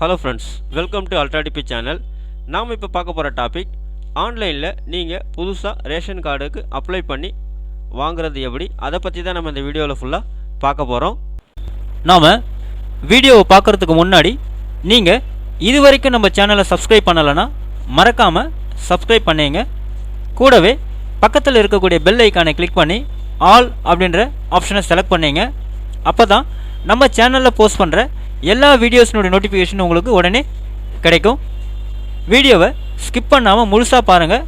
Hello friends welcome to அல்ட்ராடிபி channel நாம் இப்போ பார்க்க போகிற டாபிக் ஆன்லைனில் நீங்கள் புதுசாக ரேஷன் கார்டுக்கு அப்ளை பண்ணி வாங்குறது எப்படி? அதை பற்றி தான் நம்ம இந்த வீடியோவில் ஃபுல்லாக பார்க்க போகிறோம் நாம் வீடியோவை பார்க்குறதுக்கு முன்னாடி நீங்கள் இது வரைக்கும் நம்ம சேனலை சப்ஸ்கிரைப் பண்ணலைன்னா மறக்காமல் சப்ஸ்கிரைப் பண்ணீங்க. கூடவே பக்கத்தில் இருக்கக்கூடிய பெல் ஐக்கானை கிளிக் பண்ணி ஆல் அப்படின்ற ஆப்ஷனை செலக்ட் பண்ணிங்க. அப்போ தான் நம்ம சேனலில் போஸ்ட் பண்ணுற எல்லா வீடியோஸினுடைய நோட்டிஃபிகேஷன் உங்களுக்கு உடனே கிடைக்கும். வீடியோவை ஸ்கிப் பண்ணாமல் முழுசாக பாருங்கள்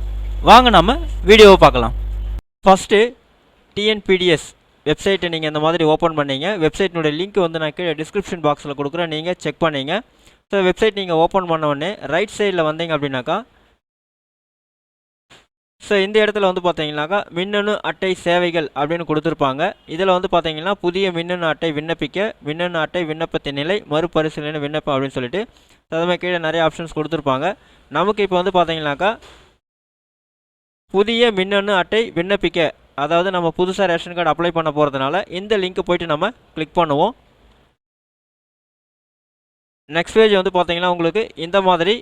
வாங்க நாம் வீடியோவை பார்க்கலாம். ஃபஸ்ட்டு டிஎன்பிடிஎஸ் வெப்சைட்டை நீங்கள் இந்த மாதிரி ஓப்பன் பண்ணீங்க. வெப்சைட்டினுடைய லிங்க் வந்து நான் கீழே டிஸ்கிரிப்ஷன் பாக்ஸில் கொடுக்குறேன். நீங்கள் செக் பண்ணீங்க. ஸோ வெப்சைட் நீங்கள் ஓப்பன் பண்ண உடனே ரைட் சைடில் வந்தீங்க அப்படின்னாக்கா ஸோ இந்த இடத்துல வந்து பார்த்தீங்கன்னாக்கா மின்னணு அட்டை சேவைகள் அப்படின்னு கொடுத்துருப்பாங்க. இதில் வந்து பார்த்தீங்கன்னா புதிய மின்னணு அட்டை விண்ணப்பிக்க மின்னணு அட்டை விண்ணப்பத்தின் நிலை மறுபரிசீலனை விண்ணப்பம் அப்படின்னு சொல்லிட்டு அது மாதிரி கீழே நிறைய ஆப்ஷன்ஸ் கொடுத்துருப்பாங்க. நமக்கு இப்போ வந்து பார்த்தீங்கன்னாக்கா புதிய மின்னணு அட்டை விண்ணப்பிக்க அதாவது நம்ம புதுசாக ரேஷன் கார்டு அப்ளை பண்ண போகிறதுனால இந்த லிங்க்கை போயிட்டு நம்ம கிளிக் பண்ணுவோம். நெக்ஸ்ட் பேஜ் வந்து பார்த்தீங்கன்னா உங்களுக்கு இந்த மாதிரி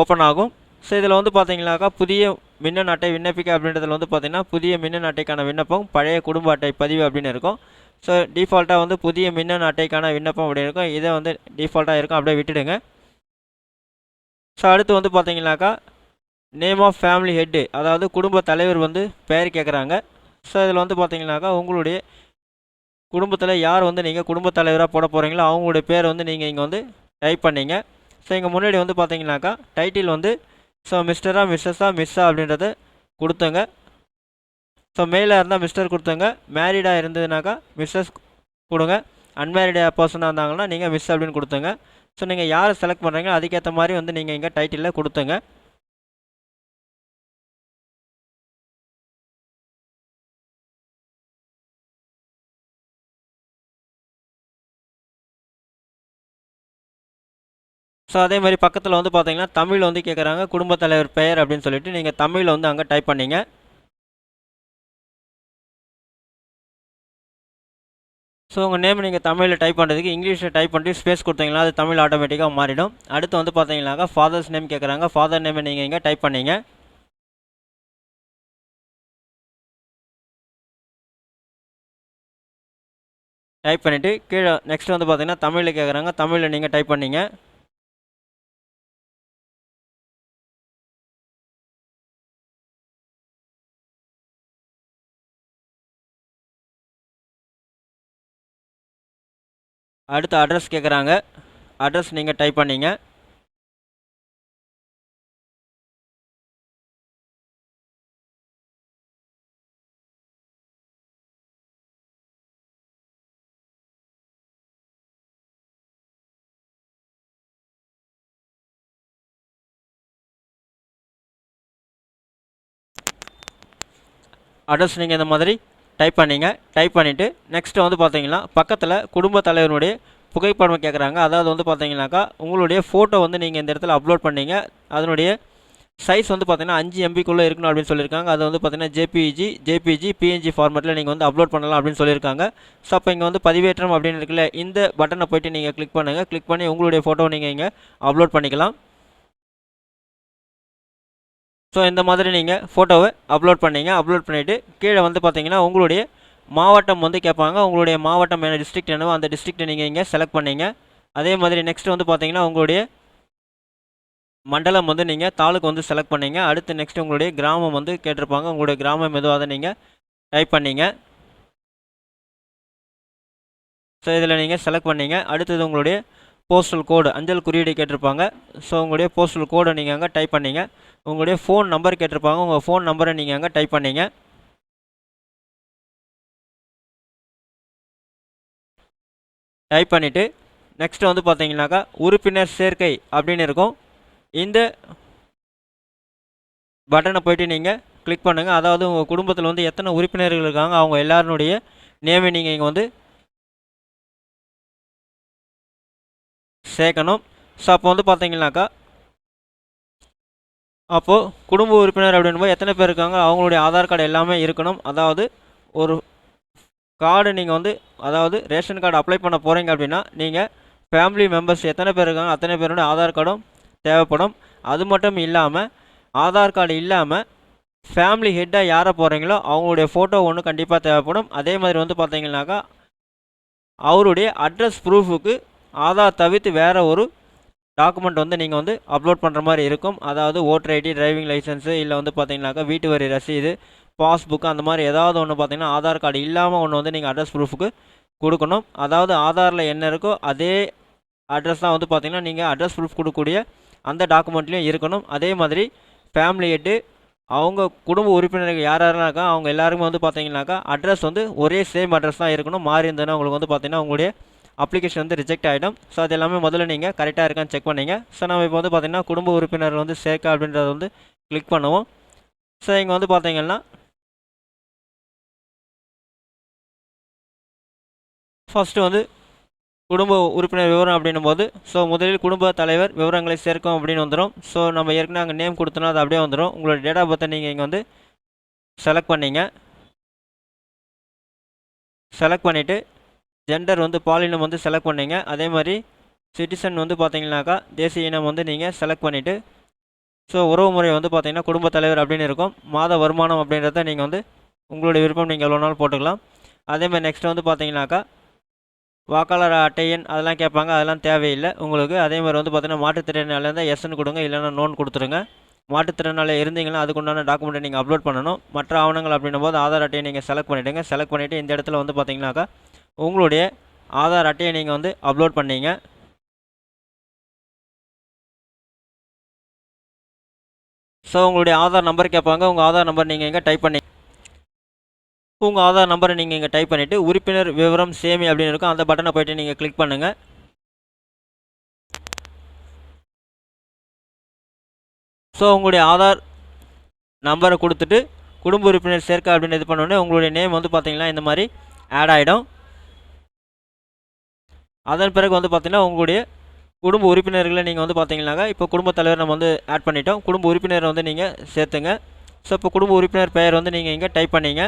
ஓப்பன் ஆகும். ஸோ இதில் வந்து பார்த்தீங்கன்னாக்கா புதிய மின்னணு அட்டை விண்ணப்பிக்க அப்படின்றதுல வந்து பார்த்திங்கன்னா புதிய மின்னணு அட்டைக்கான விண்ணப்பம் பழைய குடும்ப அட்டை பதிவு அப்படின்னு இருக்கும். ஸோ டிஃபால்ட்டாக வந்து புதிய மின்னணு அட்டைக்கான விண்ணப்பம் அப்படின்னு இருக்கும். இதை வந்து டிஃபால்ட்டாக இருக்கும். அப்படியே விட்டுடுங்க. ஸோ அடுத்து வந்து பார்த்தீங்கன்னாக்கா நேம் ஆஃப் ஃபேமிலி ஹெட்டு அதாவது குடும்ப தலைவர் வந்து பெயர் கேட்குறாங்க. ஸோ இதில் வந்து பார்த்தீங்கன்னாக்கா உங்களுடைய குடும்பத்தில் யார் வந்து நீங்கள் குடும்ப தலைவராக போட போகிறீங்களோ அவங்களுடைய பேர் வந்து நீங்கள் இங்கே வந்து டைப் பண்ணிங்க. ஸோ இங்கே முன்னாடி வந்து பார்த்தீங்கன்னாக்கா டைட்டில் வந்து ஸோ மிஸ்டராக மிஸ்ஸஸ்ஸாக மிஸ்ஸா அப்படின்றத கொடுத்துங்க. ஸோ மேலாக இருந்தால் மிஸ்டர் கொடுத்துங்க. மேரீடாக இருந்ததுனாக்கா மிஸ்ஸஸ் கொடுங்க. அன்மேரிடாக பர்சனாக இருந்தாங்கன்னா நீங்கள் மிஸ் அப்படின்னு கொடுத்துங்க. ஸோ நீங்கள் யாரை செலக்ட் பண்ணுறீங்களோ அதுக்கேற்ற மாதிரி வந்து நீங்கள் இங்கே டைட்டிலில் கொடுத்துங்க. ஸோ அதே மாதிரி பக்கத்தில் வந்து பார்த்தீங்கன்னா தமிழ் வந்து கேட்குறாங்க குடும்பத் தலைவர் பெயர் அப்படின்னு சொல்லிட்டு நீங்கள் தமிழில் வந்து அங்கே டைப் பண்ணிங்க. ஸோ உங்கள் நேம் நீங்கள் தமிழில் டைப் பண்ணுறதுக்கு இங்கிலீஷில் டைப் பண்ணிட்டு ஸ்பேஸ் கொடுத்தீங்கன்னா அது தமிழ் ஆட்டோமேட்டிக்காக மாறிடும். அடுத்து வந்து பார்த்தீங்கன்னாக்கா ஃபாதர்ஸ் நேம் கேட்குறாங்க ஃபாதர் நேமை நீங்கள் இங்கே டைப் பண்ணீங்க. டைப் பண்ணிவிட்டு கீழே நெக்ஸ்ட் வந்து பார்த்தீங்கன்னா தமிழில் கேட்குறாங்க தமிழில் நீங்கள் டைப் பண்ணீங்க. அடுத்து அட்ரஸ் கேட்குறாங்க அட்ரஸ் நீங்கள் டைப் பண்ணிங்க. அட்ரஸ் நீங்கள் இந்த மாதிரி டைப் பண்ணிங்க. டைப் பண்ணிவிட்டு நெக்ஸ்ட்டு வந்து பார்த்தீங்கன்னா பக்கத்தில் குடும்ப தலைவருடைய புகைப்படம் கேட்குறாங்க அதாவது வந்து பார்த்தீங்கன்னாக்கா உங்களுடைய ஃபோட்டோ வந்து நீங்கள் இந்த இடத்துல அப்லோட் பண்ணீங்க. அதனுடைய சைஸ் வந்து பார்த்தீங்கன்னா அஞ்சு எம்பிக்குள்ளே இருக்கணும் அப்படின்னு சொல்லியிருக்காங்க. அது வந்து பார்த்தீங்கன்னா ஜேபிஜி ஜேபிஜி பிஎன்ஜி ஃபார்மேட்டில் நீங்கள் வந்து அப்லோட் பண்ணலாம் அப்படின்னு சொல்லியிருக்காங்க. ஸோ அப்போ இங்கே வந்து பதிவேற்றம் அப்படின்னு இருக்குல்ல இந்த பட்டனை போயிட்டு நீங்கள் கிளிக் பண்ணுங்கள் கிளிக் பண்ணி உங்களுடைய ஃபோட்டோ நீங்கள் இங்கே அப்லோட் பண்ணிக்கலாம். ஸோ இந்த மாதிரி நீங்கள் ஃபோட்டோவை அப்லோட் பண்ணிங்க. அப்லோட் பண்ணிவிட்டு கீழே வந்து பார்த்தீங்கன்னா உங்களுடைய மாவட்டம் வந்து கேட்பாங்க உங்களுடைய மாவட்டம் என்ன டிஸ்ட்ரிக்ட் என்னவோ அந்த டிஸ்ட்ரிக்ட்டை நீங்கள் இங்கே செலக்ட் பண்ணிங்க. அதே மாதிரி நெக்ஸ்ட் வந்து பார்த்தீங்கன்னா உங்களுடைய மண்டலம் வந்து நீங்கள் தாலுக்கு வந்து செலக்ட் பண்ணிங்க. அடுத்து நெக்ஸ்ட் உங்களுடைய கிராமம் வந்து கேட்டிருப்பாங்க. உங்களுடைய கிராமம் எதுவும் அதை நீங்கள் டைப் பண்ணிங்க. ஸோ இதில் நீங்கள் செலக்ட் பண்ணிங்க. அடுத்தது உங்களுடைய போஸ்டல் கோடு அஞ்சல் குறியீடு கேட்டிருப்பாங்க. ஸோ உங்களுடைய போஸ்டல் கோடை நீங்கள் அங்கே டைப் பண்ணிங்க. உங்களுடைய ஃபோன் நம்பர் கேட்டிருப்பாங்க. உங்கள் ஃபோன் நம்பரை நீங்கள் அங்கே டைப் பண்ணீங்க. டைப் பண்ணிவிட்டு நெக்ஸ்ட் வந்து பார்த்தீங்கன்னாக்கா உறுப்பினர் சேர்க்கை அப்படின்னு இருக்கும். இந்த பட்டனை போய்ட்டு நீங்கள் கிளிக் பண்ணுங்கள் அதாவது உங்கள் குடும்பத்தில் வந்து எத்தனை உறுப்பினர்கள் இருக்காங்க அவங்க எல்லாருனுடைய நேமை நீங்கள் இங்கே வந்து சேர்க்கணும். ஸோ அப்போ வந்து பார்த்தீங்கன்னாக்கா அப்போது குடும்ப உறுப்பினர் அப்படின்போது எத்தனை பேர் இருக்காங்க? அவங்களுடைய ஆதார் கார்டு எல்லாமே இருக்கணும். அதாவது ஒரு கார்டு நீங்கள் வந்து அதாவது ரேஷன் கார்டு அப்ளை பண்ண போகிறீங்க அப்படின்னா நீங்கள் ஃபேமிலி மெம்பர்ஸ் எத்தனை பேர் இருக்காங்க? அத்தனை பேரோட ஆதார் கார்டும் தேவைப்படும். அது மட்டும் இல்லாமல் ஆதார் கார்டு இல்லாமல் ஃபேமிலி ஹெட்டாக யாரை போகிறீங்களோ அவங்களுடைய ஃபோட்டோ ஒன்று கண்டிப்பாக தேவைப்படும். அதே மாதிரி வந்து பார்த்தீங்கன்னாக்கா அவருடைய அட்ரஸ் ப்ரூஃபுக்கு ஆதார் தவிர்த்து வேறு ஒரு டாக்குமெண்ட் வந்து நீங்கள் வந்து அப்லோட் பண்ணுற மாதிரி இருக்கும். அதாவது ஓட்டர் ஐடி டிரைவிங் லைசன்ஸு இல்லை வந்து பார்த்தீங்கன்னாக்கா வீட்டு வரி ரசீது பாஸ்புக் அந்த மாதிரி ஏதாவது ஒன்று பார்த்தீங்கன்னா ஆதார் கார்டு இல்லாமல் ஒன்று வந்து நீங்கள் அட்ரஸ் ப்ரூஃபுக்கு கொடுக்கணும். அதாவது ஆதாரில் என்ன இருக்கோ அதே அட்ரஸ் தான் வந்து பார்த்திங்கன்னா நீங்கள் அட்ரஸ் ப்ரூஃப் கொடுக்கக்கூடிய அந்த டாக்குமெண்ட்லேயும் இருக்கணும். அதே மாதிரி ஃபேமிலி ஹெட்டு அவங்க குடும்ப உறுப்பினர்கள் யார் யாருனாக்கா அவங்க எல்லாருமே வந்து பார்த்தீங்கன்னாக்கா அட்ரஸ் வந்து ஒரே சேம் அட்ரஸ் தான் இருக்கணும். மாறி இருந்ததுன்னா உங்களுக்கு வந்து பார்த்தீங்கன்னா உங்களுடைய அப்ளிகேஷன் வந்து ரிஜெக்ட் ஆகிடும் ஸோ அது எல்லாமே முதல்ல நீங்கள் கரெக்டாக இருக்கான்னு செக் பண்ணீங்க. ஸோ நம்ம இப்போ வந்து பார்த்தீங்கன்னா குடும்ப உறுப்பினர் வந்து சேர்க்க அப்படின்றத வந்து கிளிக் பண்ணுவோம். ஸோ இங்கே வந்து பார்த்தீங்கன்னா ஃபஸ்ட்டு வந்து குடும்ப உறுப்பினர் விவரம் அப்படின்னும் போது ஸோ முதலில் குடும்ப தலைவர் விவரங்களை சேர்க்கும் அப்படின்னு வந்துடும் ஸோ நம்ம ஏற்கனவே அங்கே நேம் கொடுத்தோன்னா அது அப்படியே வந்துடும் உங்களோட டேட் ஆஃப் பர்த்தை நீங்கள் இங்கே வந்து செலக்ட் பண்ணிங்க. செலக்ட் பண்ணிவிட்டு ஜெண்டர் வந்து பாலினம் வந்து செலக்ட் பண்ணிங்க. அதே மாதிரி சிட்டிசன் வந்து பார்த்தீங்கன்னாக்கா தேசிய இனம் வந்து நீங்கள் செலக்ட் பண்ணிவிட்டு ஸோ உறவு முறை வந்து பார்த்தீங்கன்னா குடும்ப தலைவர் அப்படின்னு இருக்கும். மாத வருமானம் அப்படின்றத நீங்கள் வந்து உங்களுடைய விருப்பம் நீங்கள் எவ்வளோ நாள் போட்டுக்கலாம். அதே மாதிரி நெக்ஸ்ட் வந்து பார்த்தீங்கன்னாக்கா வாக்காளர் அட்டையன் அதெல்லாம் கேட்பாங்க அதெல்லாம் தேவையில்லை உங்களுக்கு. அதே மாதிரி வந்து பார்த்தீங்கன்னா மாற்றுத்திறனாளி இருந்தால் எஸ்ன்னு கொடுங்க இல்லைன்னா நோன் கொடுத்துருங்க. மாற்றுத்திறனாளி இருந்தீங்கன்னா அதுக்குண்டான டாக்குமெண்ட்டை நீங்கள் அப்லோட் பண்ணணும். மற்ற ஆவணங்கள் அப்படின்னும் போது ஆதார் அட்டையை நீங்கள் செலக்ட் பண்ணிவிடுங்க செலக்ட் பண்ணிவிட்டு இந்த இடத்துல வந்து பார்த்தீங்கன்னாக்கா உங்களுடைய ஆதார் அட்டையை நீங்கள் வந்து அப்லோட் பண்ணீங்க. ஸோ உங்களுடைய ஆதார் நம்பர் கேட்பாங்க உங்கள் ஆதார் நம்பர் நீங்கள் இங்கே டைப் பண்ணி உங்கள் ஆதார் நம்பரை நீங்கள் இங்கே டைப் பண்ணிவிட்டு உறுப்பினர் விவரம் சேமி அப்படின்னு இருக்கும். அந்த பட்டனை போய்ட்டு நீங்கள் கிளிக் பண்ணுங்கள் ஸோ உங்களுடைய ஆதார் நம்பரை கொடுத்துட்டு குடும்ப உறுப்பினர் சேர்க்க அப்படின்னு இது பண்ணோடனே உங்களுடைய நேம் வந்து பார்த்தீங்கன்னா இந்த மாதிரி ஆட் ஆகிடும் அதன் பிறகு வந்து பார்த்திங்கன்னா உங்களுடைய குடும்ப உறுப்பினர்களை நீங்கள் வந்து பார்த்தீங்கன்னாக்கா இப்போ குடும்ப தலைவர் நம்ம வந்து ஆட் பண்ணிட்டோம். குடும்ப உறுப்பினரை வந்து நீங்கள் சேர்த்துங்க. ஸோ இப்போ குடும்ப உறுப்பினர் பெயர் வந்து நீங்கள் இங்கே டைப் பண்ணீங்க.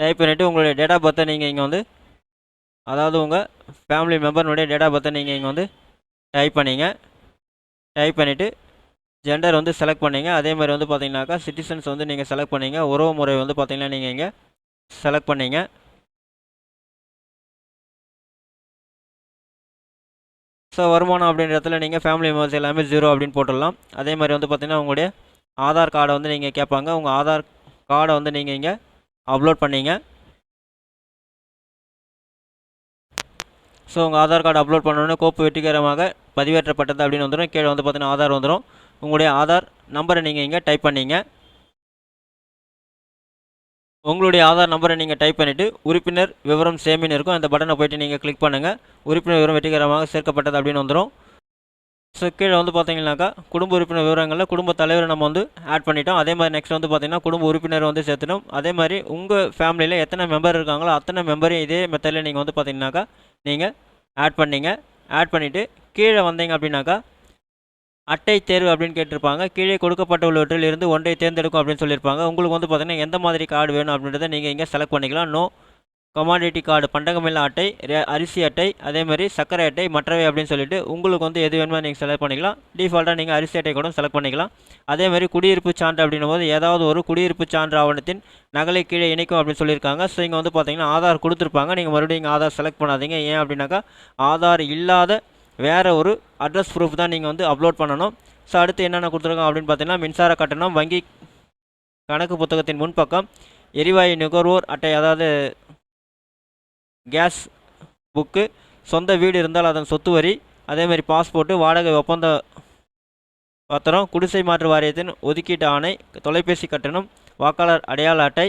டைப் பண்ணிவிட்டு உங்களுடைய டேட் ஆஃப் பர்த்தை நீங்கள் இங்கே வந்து அதாவது உங்கள் ஃபேமிலி மெம்பர்னுடைய டேட் ஆஃப் பர்த்தை நீங்கள் இங்கே வந்து டைப் பண்ணிங்க. டைப் பண்ணிவிட்டு ஜெண்டர் வந்து செலக்ட் பண்ணிங்க. அதே மாதிரி வந்து பார்த்தீங்கன்னாக்கா சிட்டிசன்ஸ் வந்து நீங்கள் செலக்ட் பண்ணிங்க. உறவு முறை வந்து பார்த்தீங்கன்னா நீங்கள் இங்கே செலக்ட் பண்ணிங்க. ஸோ வருமானம் அப்படின்ற இடத்துல நீங்கள் ஃபேமிலி மெம்பர்ஸ் எல்லாமே ஜீரோ அப்படின்னு போட்டுடலாம். அதே மாதிரி வந்து பார்த்தீங்கன்னா உங்களுடைய ஆதார் கார்டை வந்து நீங்கள் கேட்பாங்க. உங்கள் ஆதார் கார்டை வந்து நீங்கள் இங்கே அப்லோட் பண்ணிங்க. ஸோ உங்கள் ஆதார் கார்டு அப்லோட் பண்ணோன்னே கோப்பு வெற்றிகரமாக பதிவேற்றப்பட்டது அப்படின்னு வந்துடும் கீழே வந்து பார்த்தீங்கன்னா ஆதார் வந்துடும் உங்களுடைய ஆதார் நம்பரை நீங்கள் இங்கே டைப் பண்ணிங்க. உங்களுடைய ஆதார் நம்பரை நீங்கள் டைப் பண்ணிவிட்டு உறுப்பினர் விவரம் சேமின்னு இருக்கும். அந்த பட்டனை போய்ட்டு நீங்கள் கிளிக் பண்ணுங்கள் உறுப்பினர் விவரம் வெற்றிகரமாக சேர்க்கப்பட்டது அப்படின்னு வந்துடும் ஸோ கீழே வந்து பார்த்தீங்கன்னாக்கா குடும்ப உறுப்பினர் விவரங்களில் குடும்ப தலைவரை நம்ம வந்து ஆட் பண்ணிட்டோம். அதே மாதிரி நெக்ஸ்ட் வந்து பார்த்தீங்கன்னா குடும்ப உறுப்பினர் வந்து சேர்த்துட்டோம். அதே மாதிரி உங்கள் ஃபேமிலியில் எத்தனை மெம்பர் இருக்காங்களோ அத்தனை மெம்பரையும் இதே மெத்தடில் நீங்கள் வந்து பார்த்தீங்கன்னாக்கா நீங்கள் ஆட் பண்ணிங்க. ஆட் பண்ணிவிட்டு கீழே வந்தீங்க அப்படின்னாக்கா அட்டை தேர்வு அப்படின்னு கேட்டிருப்பாங்க. கீழே கொடுக்கப்பட்டுள்ளவற்றில் இருந்து ஒன்றை தேர்ந்தெடுக்கும் அப்படின்னு சொல்லியிருப்பாங்க. உங்களுக்கு வந்து பார்த்தீங்கன்னா எந்த மாதிரி கார்டு வேணும் அப்படின்றத நீங்கள் இங்கே செலக்ட் பண்ணிக்கலாம். நோ கமாடிட்டி கார்டு பண்டகமில்லா அட்டை அரிசி அட்டை அதே மாதிரி சர்க்கரை அட்டை மற்றவை அப்படின்னு சொல்லிட்டு உங்களுக்கு வந்து எது வேணுமோ நீங்கள் செலக்ட் பண்ணிக்கலாம். டிஃபால்ட்டாக நீங்கள் அரிசி அட்டை கூட செலக்ட் பண்ணிக்கலாம். அதே மாதிரி குடியிருப்பு சான்று அப்படின்னும் போது ஏதாவது ஒரு குடியிருப்பு சான்று ஆவணத்தின் நகலை கீழே இணைக்கும் அப்படின்னு சொல்லியிருக்காங்க. ஸோ இங்கே வந்து பார்த்தீங்கன்னா ஆதார் கொடுத்துருப்பாங்க. நீங்கள் மறுபடியும் இங்கே ஆதார் செலக்ட் பண்ணாதீங்க. ஏன் அப்படின்னாக்கா ஆதார் இல்லாத வேறு ஒரு அட்ரஸ் ப்ரூஃப் தான் நீங்கள் வந்து அப்லோட் பண்ணணும். ஸோ அடுத்து என்னென்ன கொடுத்துருக்கோம் அப்படின்னு பார்த்தீங்கன்னா மின்சார கட்டணம் வங்கி கணக்கு புத்தகத்தின் முன்பக்கம் எரிவாயு நுகர்வோர் அட்டை அதாவது கேஸ் புக்கு சொந்த வீடு இருந்தால் அதன் சொத்து வரி அதே மாதிரி பாஸ்போர்ட்டு வாடகை ஒப்பந்த பத்திரம் குடிசை மாற்று வாரியத்தின் ஒதுக்கீட்டு ஆணை தொலைபேசி கட்டணம் வாக்காளர் அடையாள அட்டை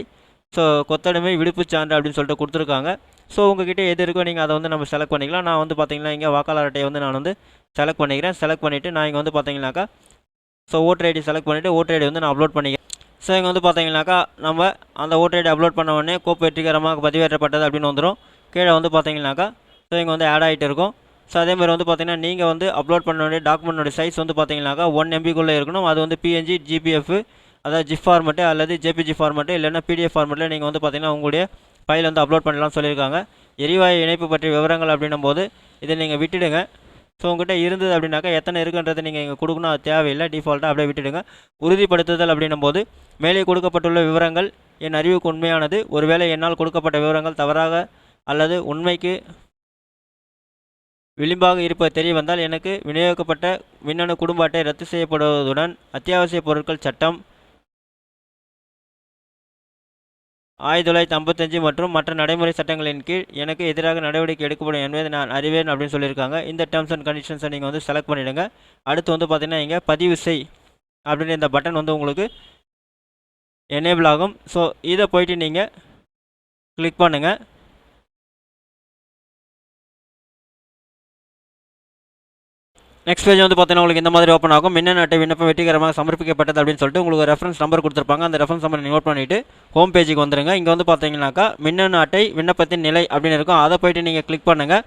ஸோ கொத்தடிமை விடுப்புச் சான்று அப்படின்னு சொல்லிட்டு கொடுத்துருக்காங்க. ஸோ உங்ககிட்ட எது இருக்கோ நீங்கள் அதை வந்து நம்ம செலக்ட் பண்ணிக்கலாம். நான் வந்து பார்த்திங்கன்னா இங்கே வாக்காளர் அட்டையை வந்து நான் வந்து செலக்ட் பண்ணிக்கிறேன். செலக்ட் பண்ணிவிட்டு நான் இங்கே வந்து பார்த்தீங்கன்னாக்கா ஸோ ஓட்டர் ஐடி செலக்ட் பண்ணிவிட்டு ஓட்டர் ஐடி வந்து நான் அப்லோட் பண்ணிக்கிறேன். ஸோ இங்கே வந்து பார்த்தீங்கன்னாக்கா நம்ம அந்த ஓட்டர் ஐடி அப்லோட் பண்ண உடனே கோப்பு வெற்றிகரமாக பதிவேற்றப்பட்டது அப்படின்னு வந்துடும் கீழே வந்து பார்த்தீங்கன்னாக்கா ஸோ இங்கே வந்து ஆட் ஆகிட்டு இருக்கும். ஸோ அதே மாதிரி வந்து பார்த்தீங்கன்னா நீங்கள் வந்து அப்லோட் பண்ண வேண்டிய டாக்குமெண்ட்டோட சைஸ் வந்து பார்த்தீங்கன்னாக்கா ஒன் எம்பிக்குள்ளே இருக்கணும். அது வந்து பிஎன்ஜி ஜிபிஎஃப் அதாவது ஜிப் ஃபார்மெட்டு அல்லது ஜேபிஜி ஃபார்மெட்டு இல்லைன்னா பிடிஎஃப் ஃபார்மெட்டில் நீங்கள் வந்து பார்த்தீங்கன்னா உங்களுடைய ஃபைல் வந்து அப்லோட் பண்ணலாம்னு சொல்லியிருக்காங்க. எரிவாயு இணைப்பு பற்றிய விவரங்கள் அப்படின்னும் போது இதை நீங்கள் விட்டுடுங்க. ஸோ உங்ககிட்ட இருந்தது அப்படின்னாக்கா எத்தனை இருக்குன்றதை நீங்கள் இங்கே கொடுக்கணும். அது தேவையில்லை. டிஃபால்ட்டாக அப்படியே விட்டுடுங்க. உறுதிப்படுத்துதல் அப்படின்னும் போது மேலே கொடுக்கப்பட்டுள்ள விவரங்கள் என் அறிவுக்கு உண்மையானது. ஒருவேளை என்னால் கொடுக்கப்பட்ட விவரங்கள் தவறாக அல்லது உண்மைக்கு விளிம்பாக இருப்பது தெரிய வந்தால் எனக்கு விநியோகிக்கப்பட்ட மின்னணு குடும்ப அட்டை ரத்து செய்யப்படுவதுடன் அத்தியாவசிய பொருட்கள் சட்டம் ஆயிரத்தி தொள்ளாயிரத்தி ஐம்பத்தஞ்சு மற்றும் மற்ற நடைமுறை சட்டங்களின் கீழ் எனக்கு எதிராக நடவடிக்கை எடுக்கப்படும் என்பதை நான் அறிவேன் அப்படின்னு சொல்லியிருக்காங்க. இந்த டேர்ம்ஸ் அண்ட் கண்டிஷன்ஸை நீங்கள் வந்து செலக்ட் பண்ணிவிடுங்க அடுத்து வந்து பார்த்தீங்கன்னா இங்கே பதிவு செய் அப்படின்ற இந்த பட்டன் வந்து உங்களுக்கு எனேபிள் ஆகும். ஸோ இதை போயிட்டு நீங்கள் கிளிக் பண்ணுங்கள் நெக்ஸ்ட் பேஜ் வந்து பார்த்தீங்கன்னா உங்களுக்கு இந்த மாதிரி ஓப்பன் ஆகும். மின்னணு அட்டை விண்ணப்பம் வெற்றிகரமாக சமர்ப்பிக்கப்பட்டது அப்படின்னு சொல்லிட்டு உங்களுக்கு ரெஃபரன்ஸ் நம்பர் கொடுத்துருப்பாங்க. அந்த ரெஃபரன்ஸ் நம்பர் நோட் பண்ணிவிட்டு ஹோம் பேஜுக்கு வந்துருங்க. இங்கே வந்து பார்த்தீங்கன்னாக்கா மின்னணு அட்டை விண்ணப்பத்தின் நிலை அப்படின்னு இருக்கும். அதை போயிட்டு நீங்கள் கிளிக் பண்ணுங்கள்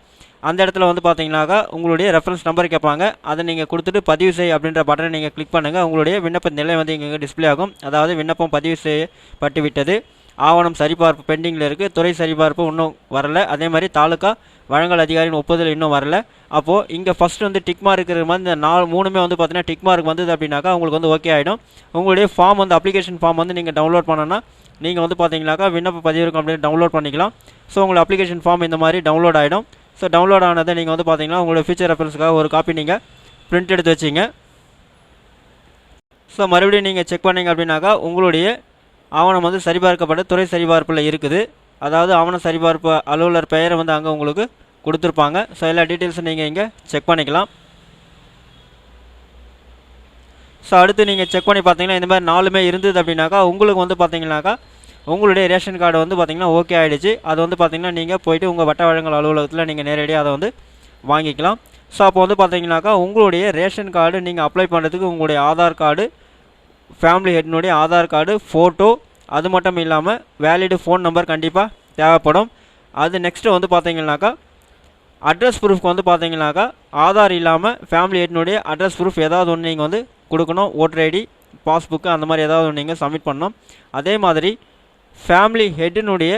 அந்த இடத்துல வந்து பார்த்தீங்கன்னாக்கா உங்களுடைய ரெஃபரன்ஸ் நம்பர் கேட்பாங்க. அதை நீங்கள் கொடுத்துட்டு பதிவு செய் அப்படின்ற பட்டனை நீங்கள் கிளிக் பண்ணுங்கள் உங்களுடைய விண்ணப்ப நிலை வந்து இங்கே டிஸ்ப்ளே ஆகும். அதாவது விண்ணப்பம் பதிவு செய்யப்பட்டு விட்டது ஆவணம் சரிபார்ப்பு பெண்டிங்கில் இருக்குது துறை சரிபார்ப்பு இன்னும் வரல. அதே மாதிரி தாலுக்கா வழங்கல் அதிகாரியின் ஒப்புதல் இன்னும் வரல. அப்போது இங்கே ஃபஸ்ட்டு வந்து டிக் மார்க் இருக்கிற மாதிரி இந்த நாலு மூணுமே வந்து பார்த்தீங்கன்னா டிக் மார்க் வந்தது அப்படின்னாக்கா உங்களுக்கு வந்து ஓகே ஆகிடும் உங்களுடைய ஃபார்ம் வந்து அப்ளிகேஷன் ஃபார்ம் வந்து நீங்கள் டவுன்லோட் பண்ணோன்னா நீங்கள் வந்து பார்த்தீங்கன்னாக்கா விண்ணப்ப பதிவிறக்கம் அப்படின்னு டவுன்லோட் பண்ணிக்கலாம். ஸோ உங்களுக்கு அப்ளிகேஷன் ஃபார்ம் இந்த மாதிரி டவுன்லோட் ஆகிடும் ஸோ டவுன்லோட் ஆனதை நீங்கள் வந்து பார்த்தீங்கன்னா உங்களுடைய ஃபியூச்சர் ரெஃபரன்ஸுக்காக ஒரு காப்பி நீங்கள் பிரிண்ட் எடுத்து வச்சிங்க. ஸோ மறுபடியும் நீங்கள் செக் பண்ணிங்க அப்படின்னாக்கா உங்களுடைய ஆவணம் வந்து சரிபார்க்கப்பட்ட துறை சரிபார்ப்பில் இருக்குது. அதாவது ஆவண சரிபார்ப்பு அலுவலர் பெயரை வந்து அங்கே உங்களுக்கு கொடுத்துருப்பாங்க. ஸோ எல்லா டீட்டெயில்ஸும் நீங்கள் இங்கே செக் பண்ணிக்கலாம். ஸோ அடுத்து நீங்கள் செக் பண்ணி பார்த்தீங்கன்னா இந்த மாதிரி நாலுமே இருந்தது அப்படின்னாக்கா உங்களுக்கு வந்து பார்த்தீங்கன்னாக்கா உங்களுடைய ரேஷன் கார்டு வந்து பார்த்திங்கன்னா ஓகே ஆகிடுச்சு அது வந்து பார்த்தீங்கன்னா நீங்கள் போயிட்டு உங்கள் வட்ட வழங்கல் அலுவலகத்தில் நீங்கள் நேரடியாக அதை வந்து வாங்கிக்கலாம். ஸோ அப்போ வந்து பார்த்தீங்கன்னாக்கா உங்களுடைய ரேஷன் கார்டு நீங்கள் அப்ளை பண்ணுறதுக்கு உங்களுடைய ஆதார் கார்டு ஃபேமிலி ஹெட்னுடைய ஆதார் கார்டு ஃபோட்டோ அது மட்டும் இல்லாமல் வேலிடு ஃபோன் நம்பர் கண்டிப்பாக தேவைப்படும். அது நெக்ஸ்ட்டு வந்து பார்த்தீங்கன்னாக்கா அட்ரஸ் ப்ரூஃப்க்கு வந்து பார்த்தீங்கன்னாக்கா ஆதார் இல்லாமல் ஃபேமிலி ஹெட்னுடைய அட்ரஸ் ப்ரூஃப் ஏதாவது ஒன்று நீங்கள் வந்து கொடுக்கணும். ஓட்டர் ஐடி பாஸ்புக்கு அந்த மாதிரி ஏதாவது ஒன்று நீங்கள் சப்மிட் பண்ணணும். அதே மாதிரி ஃபேமிலி ஹெட்டினுடைய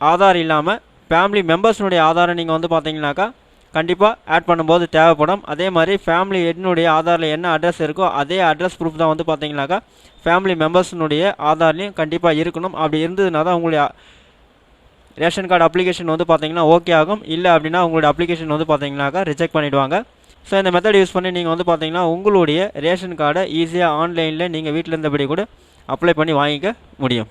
ஆதார் இல்லாமல் ஃபேமிலி மெம்பர்ஸ்னுடைய ஆதாரை நீங்கள் வந்து பார்த்தீங்கன்னாக்கா கண்டிப்பாக ஆட் பண்ணும்போது தேவைப்படும். அதே மாதிரி ஃபேமிலி ஹெட்னுடைய ஆதாரில் என்ன அட்ரஸ் இருக்கோ அதே அட்ரஸ் ப்ரூஃப் தான் வந்து பார்த்தீங்கன்னாக்கா ஃபேமிலி மெம்பர்ஸ்னுடைய ஆதார்லேயும் கண்டிப்பாக இருக்கணும். அப்படி இருந்ததுனா தான் உங்களுடைய ரேஷன் கார்டு அப்ளிகேஷன் வந்து பார்த்தீங்கன்னா ஓகே ஆகும். இல்லை அப்படின்னா உங்களுடைய அப்ளிகேஷன் வந்து பார்த்தீங்கன்னாக்கா ரிஜெக்ட் பண்ணிவிடுவாங்க ஸோ இந்த மெத்தட் யூஸ் பண்ணி நீங்கள் வந்து பார்த்தீங்கன்னா உங்களுடைய ரேஷன் கார்டை ஈஸியாக ஆன்லைனில் நீங்கள் வீட்டில் இருந்தபடி கூட அப்ளை பண்ணி வாங்கிக்க முடியும்.